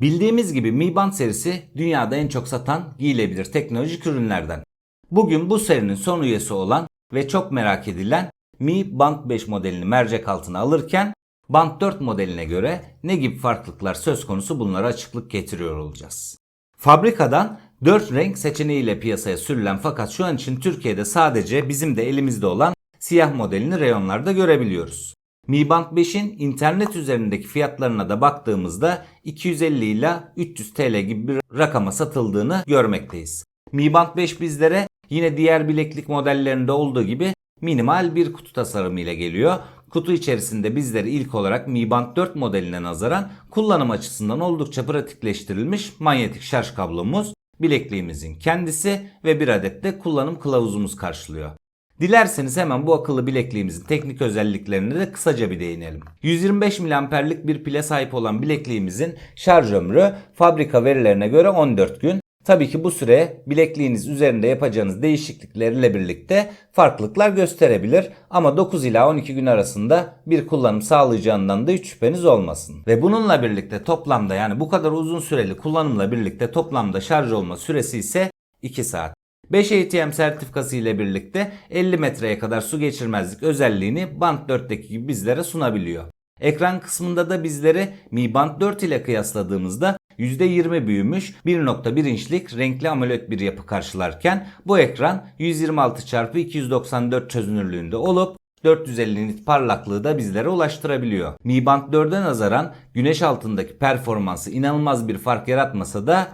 Bildiğimiz gibi Mi Band serisi dünyada en çok satan giyilebilir teknolojik ürünlerden. Bugün bu serinin son üyesi olan ve çok merak edilen Mi Band 5 modelini mercek altına alırken Band 4 modeline göre ne gibi farklılıklar söz konusu bunlara açıklık getiriyor olacağız. Fabrikadan 4 renk seçeneğiyle piyasaya sürülen fakat şu an için Türkiye'de sadece bizim de elimizde olan siyah modelini reyonlarda görebiliyoruz. Mi Band 5'in internet üzerindeki fiyatlarına da baktığımızda 250 ile 300 TL gibi bir rakama satıldığını görmekteyiz. Mi Band 5 bizlere yine diğer bileklik modellerinde olduğu gibi minimal bir kutu tasarımı ile geliyor. Kutu içerisinde bizlere ilk olarak Mi Band 4 modeline nazaran kullanım açısından oldukça pratikleştirilmiş manyetik şarj kablomuz, bilekliğimizin kendisi ve bir adet de kullanım kılavuzumuz karşılıyor. Dilerseniz hemen bu akıllı bilekliğimizin teknik özelliklerine de kısaca bir değinelim. 125 miliamperlik bir pile sahip olan bilekliğimizin şarj ömrü fabrika verilerine göre 14 gün. Tabii ki bu süre bilekliğiniz üzerinde yapacağınız değişikliklerle birlikte farklılıklar gösterebilir ama 9 ila 12 gün arasında bir kullanım sağlayacağından da hiç şüpheniz olmasın. Ve bununla birlikte toplamda yani bu kadar uzun süreli kullanımla birlikte toplamda şarj olma süresi ise 2 saat. 5 ATM sertifikası ile birlikte 50 metreye kadar su geçirmezlik özelliğini Band 4'teki gibi bizlere sunabiliyor. Ekran kısmında da bizleri Mi Band 4 ile kıyasladığımızda %20 büyümüş 1.1 inçlik renkli AMOLED bir yapı karşılarken bu ekran 126x294 çözünürlüğünde olup 450 nit parlaklığı da bizlere ulaştırabiliyor. Mi Band 4'e nazaran güneş altındaki performansı inanılmaz bir fark yaratmasa da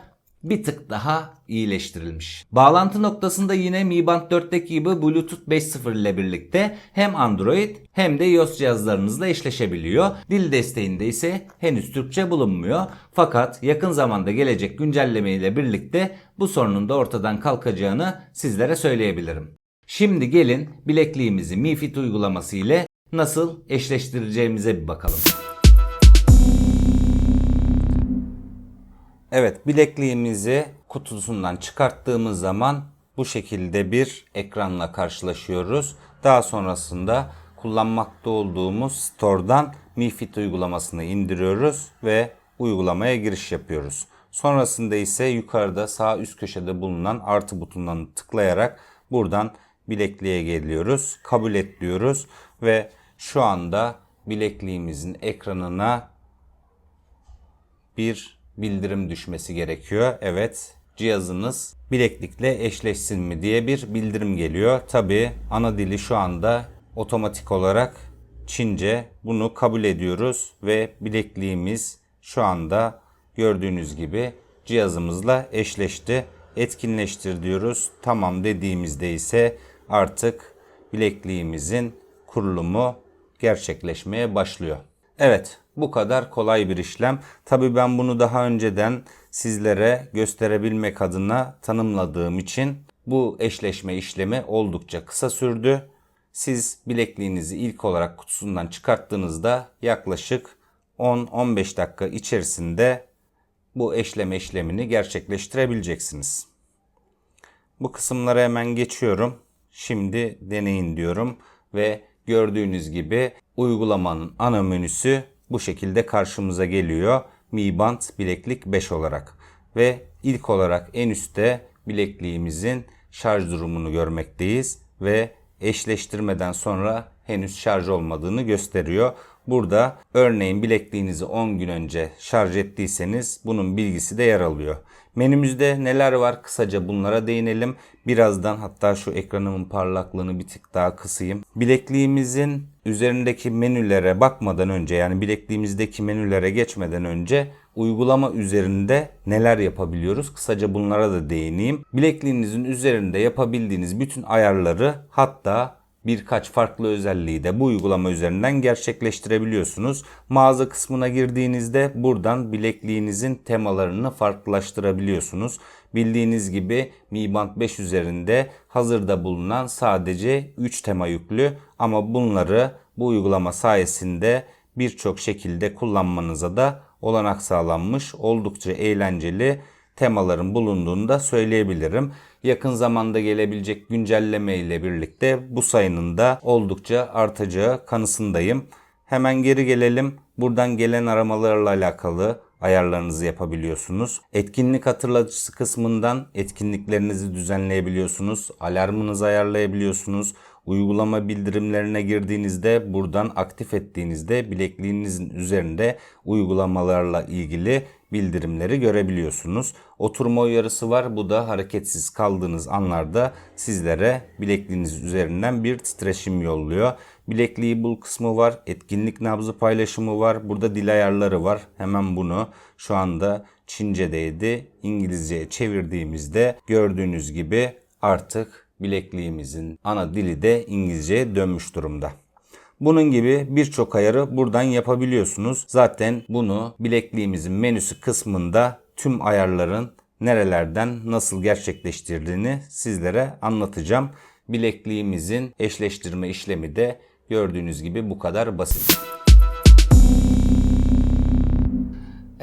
bir tık daha iyileştirilmiş. Bağlantı noktasında yine Mi Band 4'teki gibi Bluetooth 5.0 ile birlikte hem Android hem de iOS cihazlarınızla eşleşebiliyor. Dil desteğinde ise henüz Türkçe bulunmuyor. Fakat yakın zamanda gelecek güncelleme ile birlikte bu sorunun da ortadan kalkacağını sizlere söyleyebilirim. Şimdi gelin bilekliğimizi Mi Fit uygulaması ile nasıl eşleştireceğimize bir bakalım. Evet bilekliğimizi kutusundan çıkarttığımız zaman bu şekilde bir ekranla karşılaşıyoruz. Daha sonrasında kullanmakta olduğumuz store'dan Mi Fit uygulamasını indiriyoruz ve uygulamaya giriş yapıyoruz. Sonrasında ise yukarıda sağ üst köşede bulunan artı butonuna tıklayarak buradan bilekliğe geliyoruz. Kabul et diyoruz ve şu anda bilekliğimizin ekranına bir bildirim düşmesi gerekiyor. Evet cihazınız bileklikle eşleşsin mi diye bir bildirim geliyor. Tabi ana dili şu anda otomatik olarak Çince. Bunu kabul ediyoruz ve bilekliğimiz şu anda gördüğünüz gibi cihazımızla eşleşti. Etkinleştir diyoruz. Tamam dediğimizde ise artık bilekliğimizin kurulumu gerçekleşmeye başlıyor. Evet bu kadar kolay bir işlem. Tabi ben bunu daha önceden sizlere gösterebilmek adına tanımladığım için bu eşleşme işlemi oldukça kısa sürdü. Siz bilekliğinizi ilk olarak kutusundan çıkarttığınızda yaklaşık 10-15 dakika içerisinde bu eşleme işlemini gerçekleştirebileceksiniz. Bu kısımlara hemen geçiyorum. Şimdi deneyin diyorum ve gördüğünüz gibi uygulamanın ana menüsü bu şekilde karşımıza geliyor. Mi Band bileklik 5 olarak. Ve ilk olarak en üstte bilekliğimizin şarj durumunu görmekteyiz ve eşleştirmeden sonra henüz şarj olmadığını gösteriyor. Burada örneğin bilekliğinizi 10 gün önce şarj ettiyseniz bunun bilgisi de yer alıyor. Menümüzde neler var kısaca bunlara değinelim. Birazdan hatta şu ekranımın parlaklığını bir tık daha kısayım. Bilekliğimizin üzerindeki menülere bakmadan önce yani bilekliğimizdeki menülere geçmeden önce uygulama üzerinde neler yapabiliyoruz? Kısaca bunlara da değineyim. Bilekliğinizin üzerinde yapabildiğiniz bütün ayarları hatta birkaç farklı özelliği de bu uygulama üzerinden gerçekleştirebiliyorsunuz. Mağaza kısmına girdiğinizde buradan bilekliğinizin temalarını farklılaştırabiliyorsunuz. Bildiğiniz gibi Mi Band 5 üzerinde hazırda bulunan sadece 3 tema yüklü ama bunları bu uygulama sayesinde birçok şekilde kullanmanıza da olanak sağlanmış. Oldukça eğlenceli temaların bulunduğunu da söyleyebilirim. Yakın zamanda gelebilecek güncelleme ile birlikte bu sayının da oldukça artacağı kanısındayım. Hemen geri gelelim. Buradan gelen aramalarla alakalı ayarlarınızı yapabiliyorsunuz. Etkinlik hatırlatıcısı kısmından etkinliklerinizi düzenleyebiliyorsunuz. Alarmınızı ayarlayabiliyorsunuz. Uygulama bildirimlerine girdiğinizde buradan aktif ettiğinizde bilekliğinizin üzerinde uygulamalarla ilgili bildirimleri görebiliyorsunuz. Oturma uyarısı var. Bu da hareketsiz kaldığınız anlarda sizlere bilekliğiniz üzerinden bir titreşim yolluyor. Bilekliği bul kısmı var. Etkinlik nabzı paylaşımı var. Burada dil ayarları var. Hemen bunu şu anda Çince'deydi. İngilizceye çevirdiğimizde gördüğünüz gibi artık bilekliğimizin ana dili de İngilizceye dönmüş durumda. Bunun gibi birçok ayarı buradan yapabiliyorsunuz. Zaten bunu bilekliğimizin menüsü kısmında tüm ayarların nerelerden nasıl gerçekleştirdiğini sizlere anlatacağım. Bilekliğimizin eşleştirme işlemi de gördüğünüz gibi bu kadar basit.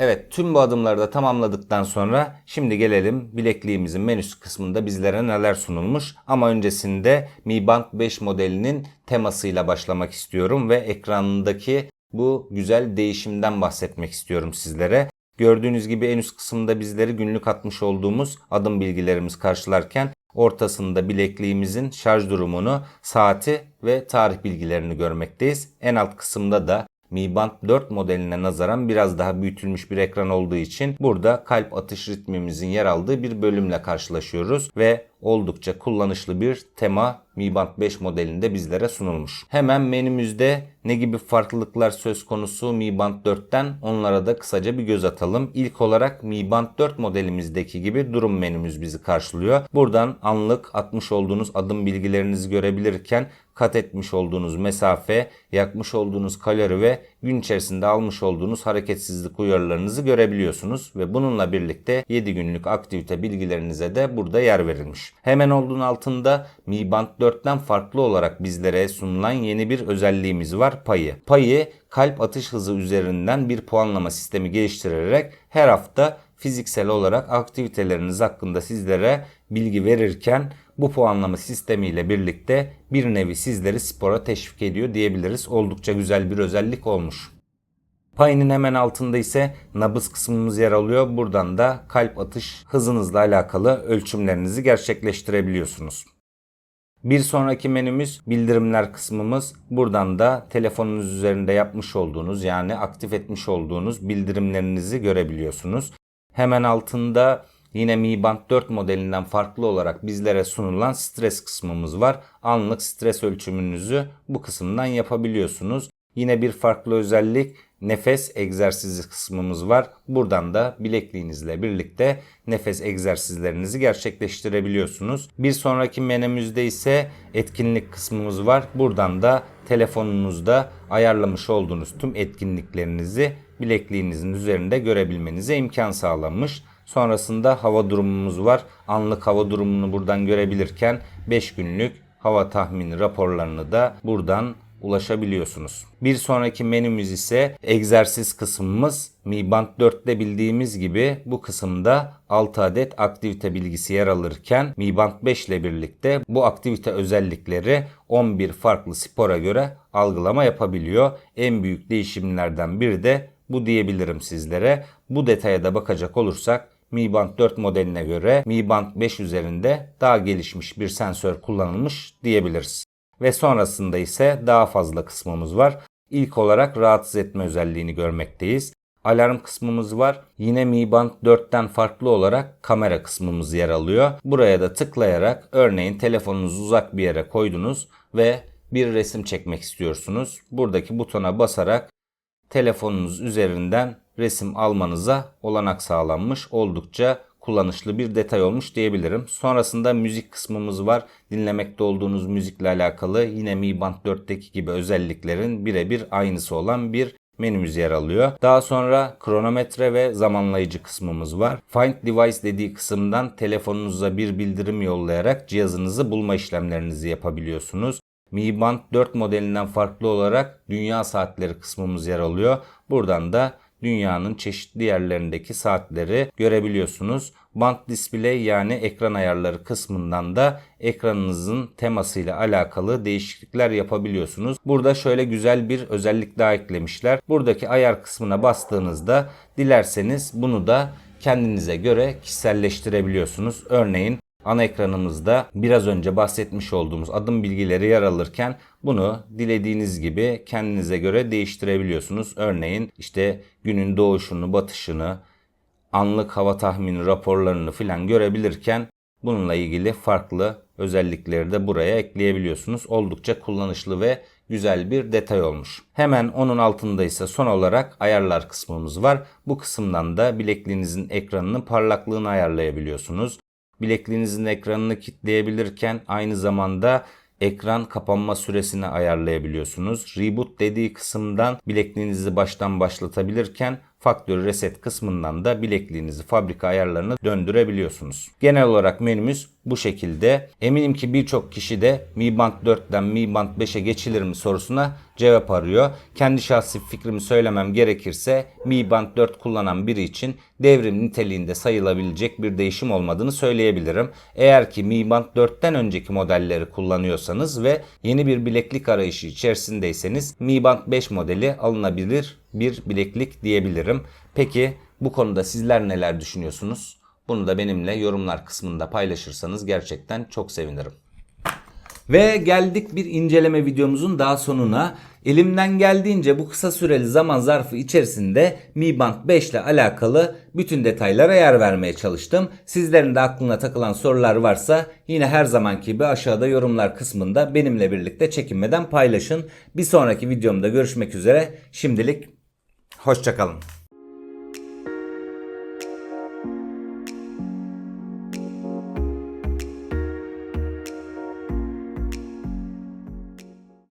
Evet tüm bu adımları da tamamladıktan sonra şimdi gelelim bilekliğimizin menüsü kısmında bizlere neler sunulmuş. Ama öncesinde Mi Band 5 modelinin temasıyla başlamak istiyorum ve ekranındaki bu güzel değişimden bahsetmek istiyorum sizlere. Gördüğünüz gibi en üst kısımda bizleri günlük atmış olduğumuz adım bilgilerimiz karşılarken ortasında bilekliğimizin şarj durumunu, saati ve tarih bilgilerini görmekteyiz. En alt kısımda da mi Band 4 modeline nazaran biraz daha büyütülmüş bir ekran olduğu için burada kalp atış ritmimizin yer aldığı bir bölümle karşılaşıyoruz ve oldukça kullanışlı bir tema Mi Band 5 modelinde bizlere sunulmuş. Hemen menümüzde ne gibi farklılıklar söz konusu Mi Band 4'ten onlara da kısaca bir göz atalım. İlk olarak Mi Band 4 modelimizdeki gibi durum menümüz bizi karşılıyor. Buradan anlık atmış olduğunuz adım bilgilerinizi görebilirken kat etmiş olduğunuz mesafe, yakmış olduğunuz kalori ve gün içerisinde almış olduğunuz hareketsizlik uyarılarınızı görebiliyorsunuz ve bununla birlikte 7 günlük aktivite bilgilerinize de burada yer verilmiş. Hemen olduğun altında Mi Band 4'ten farklı olarak bizlere sunulan yeni bir özelliğimiz var payı. Payı kalp atış hızı üzerinden bir puanlama sistemi geliştirerek her hafta fiziksel olarak aktiviteleriniz hakkında sizlere bilgi verirken bu puanlama sistemiyle birlikte bir nevi sizleri spora teşvik ediyor diyebiliriz. Oldukça güzel bir özellik olmuş. Payının hemen altında ise nabız kısmımız yer alıyor. Buradan da kalp atış hızınızla alakalı ölçümlerinizi gerçekleştirebiliyorsunuz. Bir sonraki menümüz bildirimler kısmımız. Buradan da telefonunuz üzerinde yapmış olduğunuz yani aktif etmiş olduğunuz bildirimlerinizi görebiliyorsunuz. Hemen altında Yine Mi Band 4 modelinden farklı olarak bizlere sunulan stres kısmımız var. Anlık stres ölçümünüzü bu kısımdan yapabiliyorsunuz. Yine bir farklı özellik nefes egzersizi kısmımız var. Buradan da bilekliğinizle birlikte nefes egzersizlerinizi gerçekleştirebiliyorsunuz. Bir sonraki menümüzde ise etkinlik kısmımız var. Buradan da telefonunuzda ayarlamış olduğunuz tüm etkinliklerinizi bilekliğinizin üzerinde görebilmenize imkan sağlanmış. Sonrasında hava durumumuz var. Anlık hava durumunu buradan görebilirken 5 günlük hava tahmini raporlarını da buradan ulaşabiliyorsunuz. Bir sonraki menümüz ise egzersiz kısmımız. Mi Band 4'te bildiğimiz gibi bu kısımda 6 adet aktivite bilgisi yer alırken Mi Band 5 ile birlikte bu aktivite özellikleri 11 farklı spora göre algılama yapabiliyor. En büyük değişimlerden biri de bu diyebilirim sizlere. Bu detaya da bakacak olursak Mi Band 4 modeline göre Mi Band 5 üzerinde daha gelişmiş bir sensör kullanılmış diyebiliriz. Ve sonrasında ise daha fazla kısmımız var. İlk olarak rahatsız etme özelliğini görmekteyiz. Alarm kısmımız var. Yine Mi Band 4'ten farklı olarak kamera kısmımız yer alıyor. Buraya da tıklayarak örneğin telefonunuzu uzak bir yere koydunuz ve bir resim çekmek istiyorsunuz. Buradaki butona basarak telefonunuz üzerinden resim almanıza olanak sağlanmış. Oldukça kullanışlı bir detay olmuş diyebilirim. Sonrasında müzik kısmımız var. Dinlemekte olduğunuz müzikle alakalı yine Mi Band 4'teki gibi özelliklerin birebir aynısı olan bir menümüz yer alıyor. Daha sonra kronometre ve zamanlayıcı kısmımız var. Find Device dediği kısımdan telefonunuza bir bildirim yollayarak cihazınızı bulma işlemlerinizi yapabiliyorsunuz. Mi Band 4 modelinden farklı olarak dünya saatleri kısmımız yer alıyor. Buradan da dünyanın çeşitli yerlerindeki saatleri görebiliyorsunuz. Band display yani ekran ayarları kısmından da ekranınızın temasıyla alakalı değişiklikler yapabiliyorsunuz. Burada şöyle güzel bir özellik daha eklemişler. Buradaki ayar kısmına bastığınızda dilerseniz bunu da kendinize göre kişiselleştirebiliyorsunuz. Örneğin ana ekranımızda biraz önce bahsetmiş olduğumuz adım bilgileri yer alırken bunu dilediğiniz gibi kendinize göre değiştirebiliyorsunuz. Örneğin işte günün doğuşunu, batışını, anlık hava tahmini raporlarını filan görebilirken bununla ilgili farklı özellikleri de buraya ekleyebiliyorsunuz. Oldukça kullanışlı ve güzel bir detay olmuş. Hemen onun altında ise son olarak ayarlar kısmımız var. Bu kısımdan da bilekliğinizin ekranının parlaklığını ayarlayabiliyorsunuz. Bilekliğinizin ekranını kilitleyebilirken aynı zamanda ekran kapanma süresini ayarlayabiliyorsunuz. Reboot dediği kısımdan bilekliğinizi baştan başlatabilirken Factory Reset kısmından da bilekliğinizi fabrika ayarlarına döndürebiliyorsunuz. Genel olarak menümüz bu şekilde. Eminim ki birçok kişi de Mi Band 4'ten Mi Band 5'e geçilir mi sorusuna cevap arıyor. Kendi şahsi fikrimi söylemem gerekirse Mi Band 4 kullanan biri için devrim niteliğinde sayılabilecek bir değişim olmadığını söyleyebilirim. Eğer ki Mi Band 4'ten önceki modelleri kullanıyorsanız ve yeni bir bileklik arayışı içerisindeyseniz Mi Band 5 modeli alınabilir bir bileklik diyebilirim. Peki bu konuda sizler neler düşünüyorsunuz? Bunu da benimle yorumlar kısmında paylaşırsanız gerçekten çok sevinirim. Ve geldik bir inceleme videomuzun daha sonuna. Elimden geldiğince bu kısa süreli zaman zarfı içerisinde Mi Band 5 ile alakalı bütün detaylara yer vermeye çalıştım. Sizlerin de aklına takılan sorular varsa yine her zamanki gibi aşağıda yorumlar kısmında benimle birlikte çekinmeden paylaşın. Bir sonraki videomda görüşmek üzere. Şimdilik hoşçakalın.